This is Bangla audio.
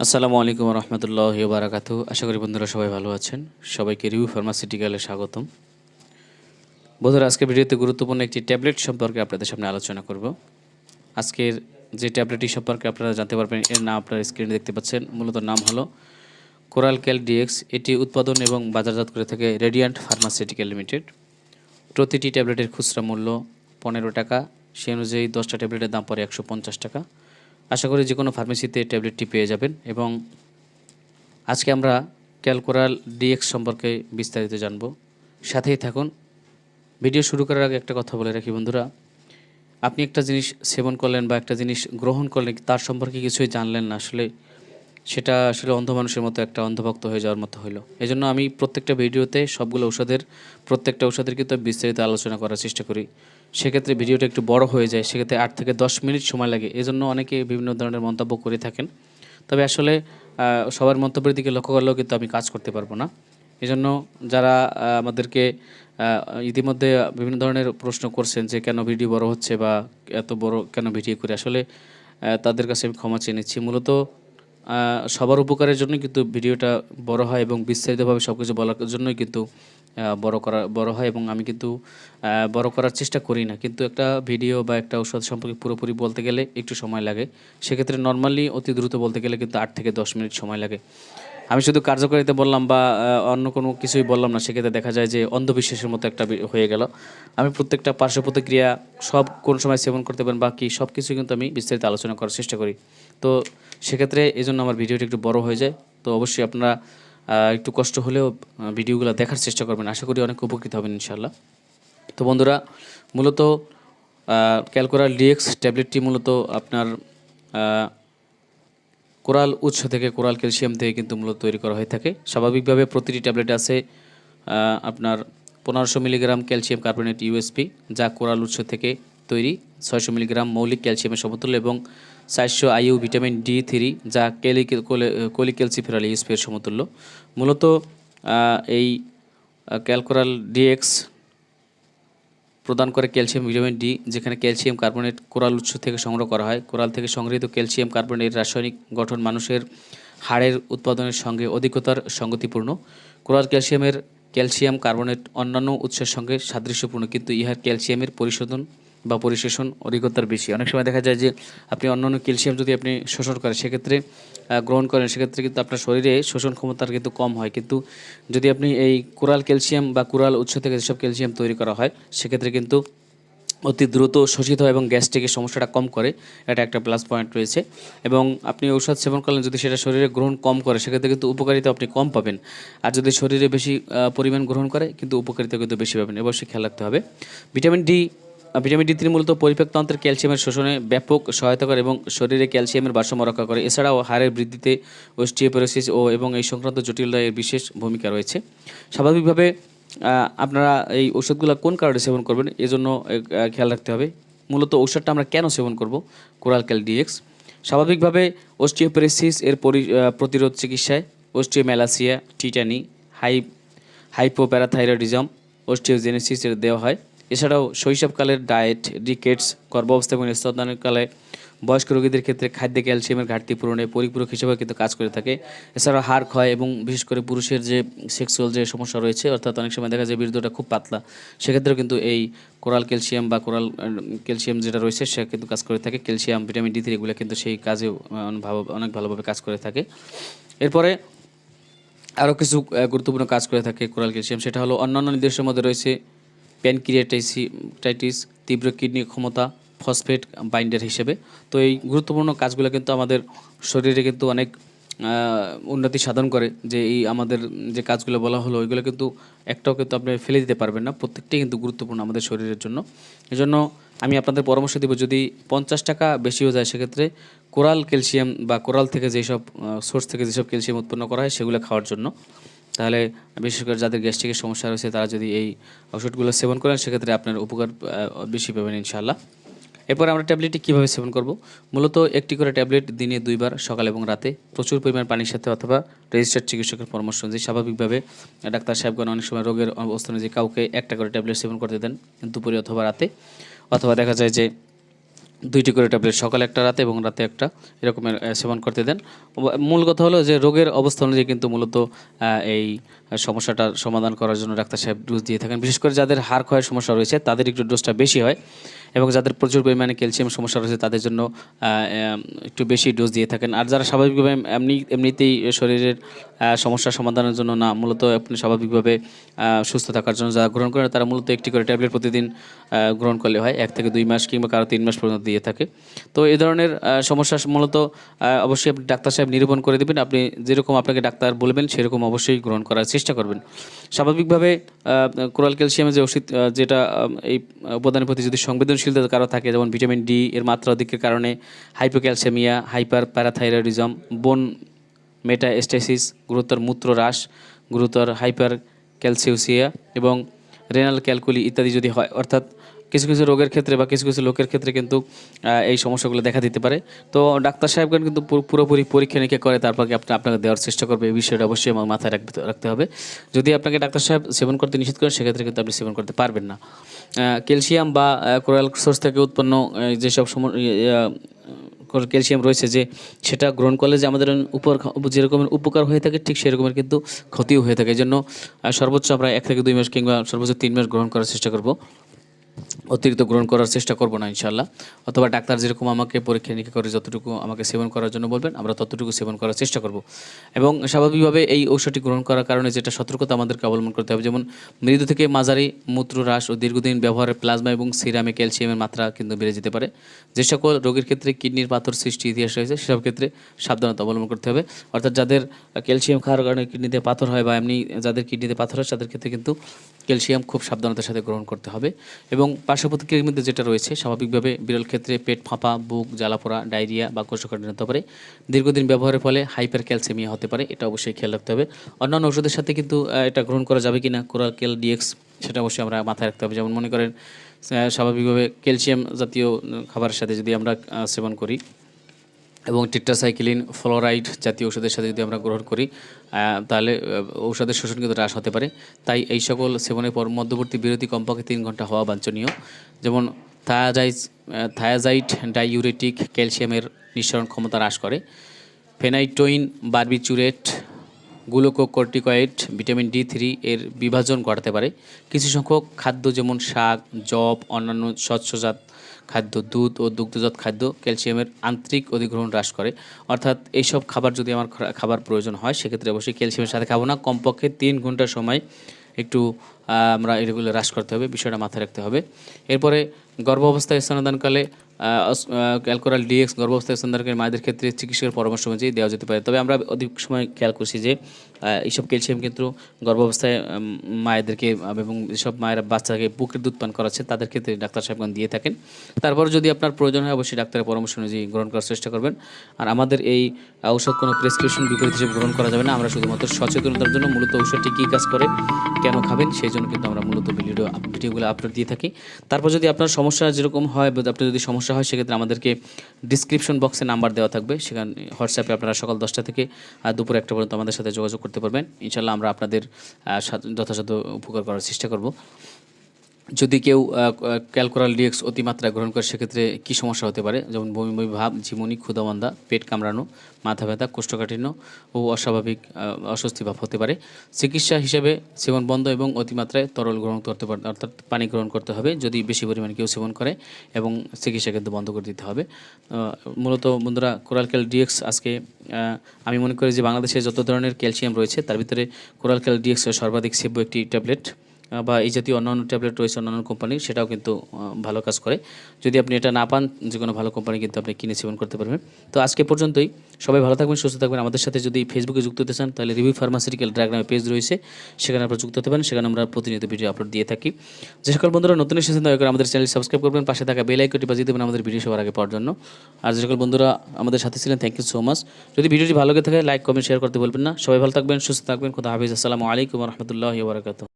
আসসালামু আলাইকুম রহমতুল্লাহ বারাকাতু আশা করি বন্ধুরা সবাই ভালো আছেন। সবাইকে রিভিউ ফার্মাসিউটিক্যালে স্বাগতম। বন্ধুরা, আজকে ভিডিওতে গুরুত্বপূর্ণ একটি ট্যাবলেট সম্পর্কে আপনাদের সামনে আলোচনা করব। আজকের যে ট্যাবলেটটি সম্পর্কে আপনারা জানতে পারবেন, এর নাম আপনারা স্ক্রিনে দেখতে পাচ্ছেন। মূলত নাম হলো কোরাল ক্যাল ডিএক্স। এটি উৎপাদন এবং বাজারজাত করে থাকে রেডিয়ান্ট ফার্মাসিউটিক্যাল লিমিটেড। প্রতিটি ট্যাবলেটের খুচরা মূল্য পনেরো টাকা। সে অনুযায়ী দশটা ট্যাবলেটের দাম পড়ে একশো পঞ্চাশ টাকা। আশা করি যে কোনো ফার্মেসিতে ট্যাবলেটটি পেয়ে যাবেন এবং আজকে আমরা ক্যালকোরাল ডিএক্স সম্পর্কে বিস্তারিত জানব। সাথেই থাকুন। ভিডিও শুরু করার আগে একটা কথা বলে রাখি বন্ধুরা। আপনি একটা জিনিস সেবন করলেন বা একটা জিনিস গ্রহণ করলেন, তার সম্পর্কে কিছুই জানলেন না। আসলে সেটা আসলে অন্ধ মানুষের মতো একটা অন্ধভক্ত হয়ে যাওয়ার মতো হলো এজন্য আমি প্রত্যেকটা ভিডিওতে সবগুলো ঔষধের, প্রত্যেকটা ঔষধের কিন্তু বিস্তারিত আলোচনা করার চেষ্টা করি। সেক্ষেত্রে ভিডিওটা একটু বড় হয়ে যায়, সেক্ষেত্রে আট থেকে দশ মিনিট সময় লাগে। এজন্য অনেকে বিভিন্ন ধরনের মন্তব্য করে থাকেন। তবে আসলে সবার মন্তব্যের দিকে লক্ষ্য করলেও কিন্তু আমি কাজ করতে পারব না। এজন্য যারা আমাদেরকে ইতিমধ্যে বিভিন্ন ধরনের প্রশ্ন করছেন যে কেন ভিডিও বড় হচ্ছে বা এত বড় কেন ভিডিও করে, আসলে তাদের কাছে আমি ক্ষমা চেয়ে নিচ্ছি। মূলত সবার উপকারের জন্য কিন্তু ভিডিওটা বড় হয় এবং বিস্তারিতভাবে সব কিছু বলার জন্যই কিন্তু বড় করা, বড় হয় এবং আমি কিন্তু বড় করার চেষ্টা করি না। কিন্তু একটা ভিডিও বা একটা ঔষধ সম্পর্কে পুরোপুরি বলতে গেলে একটু সময় লাগে। সেক্ষেত্রে নর্মালি অতি দ্রুত বলতে গেলে কিন্তু আট থেকে দশ মিনিট সময় লাগে। আমি শুধু কার্যকারিতা বললাম বা অন্য কোনো কিছুই বললাম না, সেক্ষেত্রে দেখা যায় যে অন্ধবিশ্বাসের মতো একটা হয়ে গেল। আমি প্রত্যেকটা পার্শ্ব প্রতিক্রিয়া সব কোন সময় সেবন করতে পারেন বা সব কিছু কিন্তু আমি বিস্তারিত আলোচনা করার চেষ্টা করি। তো সেক্ষেত্রে এই জন্য আমার ভিডিওটি একটু বড় হয়ে যায়। তো অবশ্যই আপনারা একটু কষ্ট হলেও ভিডিওগুলো দেখার চেষ্টা করবেন। আশা করি অনেক উপকৃত হবেন ইনশাল্লাহ তো বন্ধুরা, মূলত ক্যালকোরাল ডিএক্স ট্যাবলেটটি মূলত আপনার কোরাল উৎস থেকে, কোরাল ক্যালসিয়াম থেকে কিন্তু মূলত তৈরি করা হয়ে থাকে। স্বাভাবিকভাবে প্রতিটি ট্যাবলেট আছে আপনার পনেরোশো মিলিগ্রাম ক্যালসিয়াম কার্বনেট ইউএসপি, যা কোরাল উৎস থেকে তৈরি, ছয়শো মিলিগ্রাম মৌলিক ক্যালসিয়ামের সমতুল্য এবং চারশো আইউ ভিটামিন ডি থ্রি যা ক্যালিক কোলিক্যালসিফেরাল ইউএসপি এর সমতুল্য। মূলত এই ক্যালকোরাল ডিএক্স প্রদান করে ক্যালসিয়াম, ভিটামিন ডি, যেখানে ক্যালসিয়াম কার্বনেট কোরাল উৎস থেকে সংগ্রহ করা হয়। কোরাল থেকে সংগৃহীত ক্যালসিয়াম কার্বনেটের রাসায়নিক গঠন মানুষের হাড়ের উৎপাদনের সঙ্গে অধিকতার সঙ্গতিপূর্ণ। কোরাল ক্যালসিয়ামের ক্যালসিয়াম কার্বনেট অন্যান্য উৎসের সঙ্গে সাদৃশ্যপূর্ণ, কিন্তু ইহার ক্যালসিয়ামের পরিশোধন বা পরিশোষণ অধিকতার বেশি। অনেক সময় দেখা যায় যে আপনি অন্যান্য ক্যালসিয়াম যদি আপনি শোষণ করেন, সেক্ষেত্রে গ্রহণ করেন, সেক্ষেত্রে কিন্তু আপনার শরীরে শোষণ ক্ষমতার কিন্তু কম হয়। কিন্তু যদি আপনি এই কোরাল ক্যালসিয়াম বা কোরাল উৎস থেকে যেসব ক্যালসিয়াম তৈরি করা হয়, সেক্ষেত্রে কিন্তু অতি দ্রুত শোষিত হয় এবং গ্যাস্ট্রিকের সমস্যাটা কম করে। এটা একটা প্লাস পয়েন্ট রয়েছে। এবং আপনি ঔষধ সেবন করলেন, যদি সেটা শরীরে গ্রহণ কম করে, সেক্ষেত্রে কিন্তু উপকারিতা আপনি কম পাবেন। আর যদি শরীরে বেশি পরিমাণ গ্রহণ করে, কিন্তু উপকারিতা কিন্তু বেশি পাবেন। অবশ্যই খেয়াল রাখতে হবে। Vitamin D vitamin D three মূলত পরিপাকতন্ত্রের ক্যালসিয়ামের শোষণে ব্যাপক সহায়তা করে এবং শরীরে ক্যালসিয়ামের ভারসাম্য রক্ষা করে। এছাড়াও হাড়ের বৃদ্ধিতে ওস্টিওপোরোসিস ও এবং এই সংক্রান্ত জটিলতা এর বিশেষ ভূমিকা রয়েছে। স্বাভাবিকভাবে আপনারা এই ওষুধগুলো কোন কারণে সেবন করবেন? এজন্য খেয়াল রাখতে হবে। মূলত ঔষধটা আমরা কেন সেবন করব? কোরাল ক্যাল ডিএক্স স্বাভাবিকভাবে ওস্টিওপেরেসিস এর পরি- প্রতিরোধ চিকিৎসায় osteomalacia tetany, high hypoparathyroidism osteogenesis এর দেওয়া হয়। এছাড়াও শৈশবকালের ডায়েট রিকেটস গর্ভাবস্থা এবং স্তনদানকালে বয়স্ক রোগীদের ক্ষেত্রে খাদ্যে ক্যালসিয়ামের ঘাটতি পূরণে পরিপূরক হিসেবে কিন্তু কাজ করে থাকে। এছাড়াও হাড় ক্ষয় এবং বিশেষ করে পুরুষের যে সেক্সুয়াল যে সমস্যা রয়েছে, অর্থাৎ অনেক সময় দেখা যায় বীর্যটা খুব পাতলা, সেক্ষেত্রেও কিন্তু এই কোরাল ক্যালসিয়াম বা কোরাল ক্যালসিয়াম যেটা রয়েছে, সে কিন্তু কাজ করে থাকে। ক্যালসিয়াম, ভিটামিন ডি থ্রি এগুলো কিন্তু সেই কাজেও অনেক ভালোভাবে কাজ করে থাকে। এরপরে আরও কিছু গুরুত্বপূর্ণ কাজ করে থাকে কোরাল ক্যালসিয়াম, সেটা হলো অন্যান্য নির্দেশের মধ্যে রয়েছে প্যানক্রিয়াটাইসিটাইটিস তীব্র কিডনি ক্ষমতা ফসফেট বাইন্ডার হিসেবে। তো এই গুরুত্বপূর্ণ কাজগুলো কিন্তু আমাদের শরীরে কিন্তু অনেক উন্নতি সাধন করে যে এই আমাদের যে কাজগুলো বলা হলো, ওইগুলো কিন্তু একটাও কিন্তু আপনি ফেলে দিতে পারবেন না। প্রত্যেকটাই কিন্তু গুরুত্বপূর্ণ আমাদের শরীরের জন্য। এজন্য আমি আপনাদের পরামর্শ দেব, যদি পঞ্চাশ টাকা বেশিও যায়, সেক্ষেত্রে কোরাল ক্যালসিয়াম বা কোরাল থেকে যেসব সোর্স থেকে যেসব ক্যালসিয়াম উৎপন্ন করা হয়, সেগুলো খাওয়ার জন্য। তাহলে বিশেষ করে যাদের গ্যাস্ট্রিকের সমস্যা রয়েছে, তারা যদি এই ওষুধগুলো সেবন করেন, সেক্ষেত্রে আপনার উপকার বেশি পাবেন ইনশাল্লাহ এরপর আমরা ট্যাবলেটটি কীভাবে সেবন করব? মূলত একটি করে ট্যাবলেট দিনে দুইবার, সকাল এবং রাতে। প্রচুর পরিমাণ পানির সাথে অথবা রেজিস্টার্ড চিকিৎসকের পরামর্শ অনুযায়ী স্বাভাবিকভাবে ডাক্তার সাহেবগণ অনেক সময় রোগের অবস্থা অনুযায়ী কাউকে একটা করে ট্যাবলেট সেবন করতে দেন দুপুরে অথবা রাতে। অথবা দেখা যায় যে দুইটি করে ট্যাবলেট, সকালে একটা, রাতে এবং রাতে একটা এরকমের সেবন করতে দেন। মূল কথা হলো যে রোগের অবস্থা অনুযায়ী কিন্তু মূলত এই সমস্যাটার সমাধান করার জন্য ডাক্তার সাহেব ডোজ দিয়ে থাকেন। বিশেষ করে যাদের হাড় ক্ষয়ের সমস্যা রয়েছে, তাদের একটু ডোজটা বেশি হয় এবং যাদের প্রচুর পরিমাণে ক্যালসিয়াম সমস্যা রয়েছে, তাদের জন্য একটু বেশি ডোজ দিয়ে থাকেন। আর যারা স্বাভাবিকভাবে এমনি, এমনিতেই শরীরের সমস্যা সমাধানের জন্য না, মূলত আপনি স্বাভাবিকভাবে সুস্থ থাকার জন্য যারা গ্রহণ করেন, তারা মূলত একটি করে ট্যাবলেট প্রতিদিন গ্রহণ করলে হয়, এক থেকে দুই মাস কিংবা কারও তিন মাস পর্যন্ত দিয়ে থাকে। তো এই ধরনের সমস্যা মূলত অবশ্যই আপনি ডাক্তার সাহেব নিরূপণ করে দেবেন। আপনি যেরকম আপনাকে ডাক্তার বলবেন, সেরকম অবশ্যই গ্রহণ করার চেষ্টা করবেন। স্বাভাবিকভাবে কোরাল ক্যালসিয়ামের যে ওষুধ যেটা এই উপাদানের প্রতি যদি সংবেদনশীলতা কারও থাকে, যেমন ভিটামিন ডি এর মাত্রা অধিকের কারণে hypocalcaemia hyperparathyroidism bone metastasis, গুরুতর মূত্র হ্রাস গুরুতর হাইপার ক্যালসিউসিয়া এবং রেনাল ক্যালকুলি ইত্যাদি যদি হয়, অর্থাৎ কিছু কিছু রোগের ক্ষেত্রে বা কিছু কিছু লোকের ক্ষেত্রে কিন্তু এই সমস্যাগুলো দেখা দিতে পারে। তো ডাক্তার সাহেবগণ কিন্তু পুরোপুরি পরীক্ষা নিরীক্ষা করে, তারপর আপনি, আপনাকে দেওয়ার চেষ্টা করবে। এই বিষয়টা অবশ্যই আমার মাথায় রাখতে রাখতে হবে। যদি আপনাকে ডাক্তার সাহেব সেবন করতে নিষেধ করেন, সেক্ষেত্রে কিন্তু আপনি সেবন করতে পারবেন না। ক্যালসিয়াম বা কোরাল সোর্স থেকে উৎপন্ন যেসব ক্যালসিয়াম রয়েছে যে, সেটা গ্রহণ করলে যে আমাদের উপর যেরকমের উপকার হয়ে থাকে, ঠিক সেরকমের কিন্তু ক্ষতিও হয়ে থাকে। এই জন্য সর্বোচ্চ আমরা এক থেকে দুই মাস কিংবা সর্বোচ্চ তিন মাস গ্রহণ করার চেষ্টা করব। অতিরিক্ত গ্রহণ করার চেষ্টা করব না ইনশাল্লাহ অথবা ডাক্তার যেরকম আমাকে পরীক্ষা নিরীক্ষা করে যতটুকু আমাকে সেবন করার জন্য বলবেন, আমরা ততটুকু সেবন করার চেষ্টা করব। এবং স্বাভাবিকভাবে এই ঔষধটি গ্রহণ করার কারণে যেটা সতর্কতা আমাদেরকে অবলম্বন করতে হবে, যেমন মৃদু থেকে মাঝারি মূত্র হ্রাস ও দীর্ঘদিন ব্যবহারের প্লাজমা এবং সিরামে ক্যালসিয়ামের মাত্রা কিন্তু বেড়ে যেতে পারে। যে সকল রোগীর ক্ষেত্রে কিডনির পাথর সৃষ্টি ইতিহাস রয়েছে, সেসব ক্ষেত্রে সাবধানতা অবলম্বন করতে হবে। অর্থাৎ যাদের ক্যালসিয়াম খাওয়ার কারণে কিডনিতে পাথর হয় বা এমনি যাদের কিডনিতে পাথর হয় তাদের ক্ষেত্রে কিন্তু ক্যালসিয়াম খুব সাবধানতার সাথে গ্রহণ করতে হবে। এবং পার্শ্ব প্রতিক্রিয়ার মধ্যে যেটা রয়েছে, স্বাভাবিকভাবে বিরল ক্ষেত্রে পেট ফাঁপা, বুক জ্বালাপোড়া, ডায়রিয়া বা কোষ্ঠকাঠিন্য হতে পারে। দীর্ঘদিন ব্যবহারের ফলে হাইপার ক্যালসিয়ামিয়া হতে পারে, এটা অবশ্যই খেয়াল রাখতে হবে। অন্যান্য ওষুধের সাথে কিন্তু এটা গ্রহণ করা যাবে কি না কোরাকেল ডিএক্স, সেটা অবশ্যই আমরা মাথায় রাখতে হবে। যেমন মনে করেন স্বাভাবিকভাবে ক্যালসিয়াম জাতীয় খাবারের সাথে যদি আমরা সেবন করি এবং ফ্লোরাইড জাতীয় ওষুধের সাথে যদি আমরা গ্রহণ করি তাহলে ঔষধের শোষণ কিন্তু হ্রাস হতে পারে। তাই এই সকল সেবনের পর মধ্যবর্তী বিরতি কমপক্ষে তিন ঘণ্টা হওয়া বাঞ্ছনীয়। যেমন থায়াজাইজ থায়াজাইট ডাইউরেটিক ক্যালসিয়ামের নিঃসরণ ক্ষমতা হ্রাস করে। Phenytoin, barbiturate, glucocorticoid, vitamin D three এর বিভাজন ঘটাতে পারে। কিছু সংখ্যক খাদ্য যেমন শাক জব অন্যান্য শস্যজাত খাদ্য, দুধ ও দুগ্ধজাত খাদ্য ক্যালসিয়ামের আন্তরিক অধিগ্রহণ হ্রাস করে। অর্থাৎ এইসব খাবার যদি আমার খাবার প্রয়োজন হয়, সেক্ষেত্রে অবশ্যই ক্যালসিয়ামের সাথে খাব না। কমপক্ষে তিন ঘণ্টা সময় একটু আমরা এগুলো হ্রাস করতে হবে, বিষয়টা মাথায় রাখতে হবে। এরপরে গর্ভ অবস্থায় অ্যালকোরাল ডিএক্স গর্ভাবস্থায় স্তনদানকারী মায়েদের ক্ষেত্রে চিকিৎসকের পরামর্শ অনুযায়ী দেওয়া যেতে পারে। তবে আমরা অধিক সময় খেয়াল করছি যে এইসব ক্যালসিয়াম কিন্তু গর্ভাবস্থায় মায়েদেরকে এবং যেসব মায়েরা বাচ্চাকে বুকের দুধ পান করাচ্ছে, তাদের ক্ষেত্রে ডাক্তার সাহেবগণ দিয়ে থাকেন। তারপর যদি আপনার প্রয়োজন হয়, অবশ্যই ডাক্তারের পরামর্শ অনুযায়ী গ্রহণ করার চেষ্টা করবেন। আর আমাদের এই ঔষধ কোনো প্রেসক্রিপশন বিপরীত হিসেবে গ্রহণ করা যাবে না। আমরা শুধুমাত্র সচেতনতার জন্য মূলত ঔষধটি কী কাজ করে, কেন খাবেন, সেই জন্য কিন্তু আমরা মূলত ভিডিও, ভিডিওগুলো আপলোড দিয়ে থাকি। তারপর যদি আপনার সমস্যা যেরকম হয়, বা আপনার যদি সমস্যা হয়, সেক্ষেত্রে আমাদেরকে ডিসক্রিপশন বক্সে নাম্বার দেওয়া থাকবে। সেখানে হোয়াটসঅ্যাপে আপনারা সকাল দশটা থেকে দুপুর একটা পর্যন্ত আমাদের সাথে যোগাযোগ করতে পারবেন। ইনশাল্লাহ আমরা আপনাদের যথাযথ উপকার করার চেষ্টা করব। যদি কেউ ক্যালকোরাল ডিএক্স অতিমাত্রায় গ্রহণ করে, সেক্ষেত্রে কী সমস্যা হতে পারে? যেমন বমি বমি, ভাব, ঝিমুনি ক্ষুদামন্দা পেট কামড়ানো, মাথা ব্যথা, কোষ্ঠকাঠিন্য ও অস্বাভাবিক অস্বস্তি ভাব হতে পারে। চিকিৎসা হিসেবে সেবন বন্ধ এবং অতিমাত্রায় তরল গ্রহণ করতে পারে, অর্থাৎ পানি গ্রহণ করতে হবে যদি বেশি পরিমাণে কেউ সেবন করে এবং চিকিৎসা কিন্তু বন্ধ করে দিতে হবে। মূলত বন্ধুরা কোরালক্যাল ডিএক্স আজকে আমি মনে করি যে বাংলাদেশে যত ধরনের ক্যালসিয়াম রয়েছে, তার ভিতরে কোরালক্যাল ডিএক্স সর্বাধিক সেব্য একটি ট্যাবলেট। বা এই জাতীয় অন্যান্য ট্যাবলেট রয়েছে অন্যান্য কোম্পানির সেটাও কিন্তু ভালো কাজ করে। যদি আপনি এটা না পান, যে কোনো ভালো কোম্পানি কিন্তু আপনি কিনে সেবন করতে পারবেন। তো আজকে পর্যন্তই। সবাই ভালো থাকবেন, সুস্থ থাকবেন। আমাদের সাথে যদি ফেসবুকে যুক্ত হতে চান, তাহলে রিভিউ ফার্মাসিউটিক্যাল ডায়াগ্রামে পেজ রয়েছে। সেখানে আপনারা যুক্ত হতে পারেন, সেখানে আমরা প্রতিনিয়ত ভিডিও আপলোড দিয়ে থাকি। যে সকল বন্ধুরা নতুন এসেছেন, দয়া করে আমাদের চ্যানেল সাবস্ক্রাইব করবেন, পাশে থাকা বেল আইকনটি বাজিয়ে দেবেন আমাদের ভিডিও সবার আগে পাওয়ার জন্য। আর যে সকল বন্ধুরা আমাদের সাথে ছিলেন থ্যাংক ইউ সো মাচ যদি ভিডিওটি ভালো লেগে থাকে লাইক কমেন্ট শেয়ার করতে বলবেন না। সবাই ভালো থাকবেন, সুস্থ থাকবেন। খুদা হাফিজ। আসসালামু আলাইকুম রহমতুল্লাহ বারকাত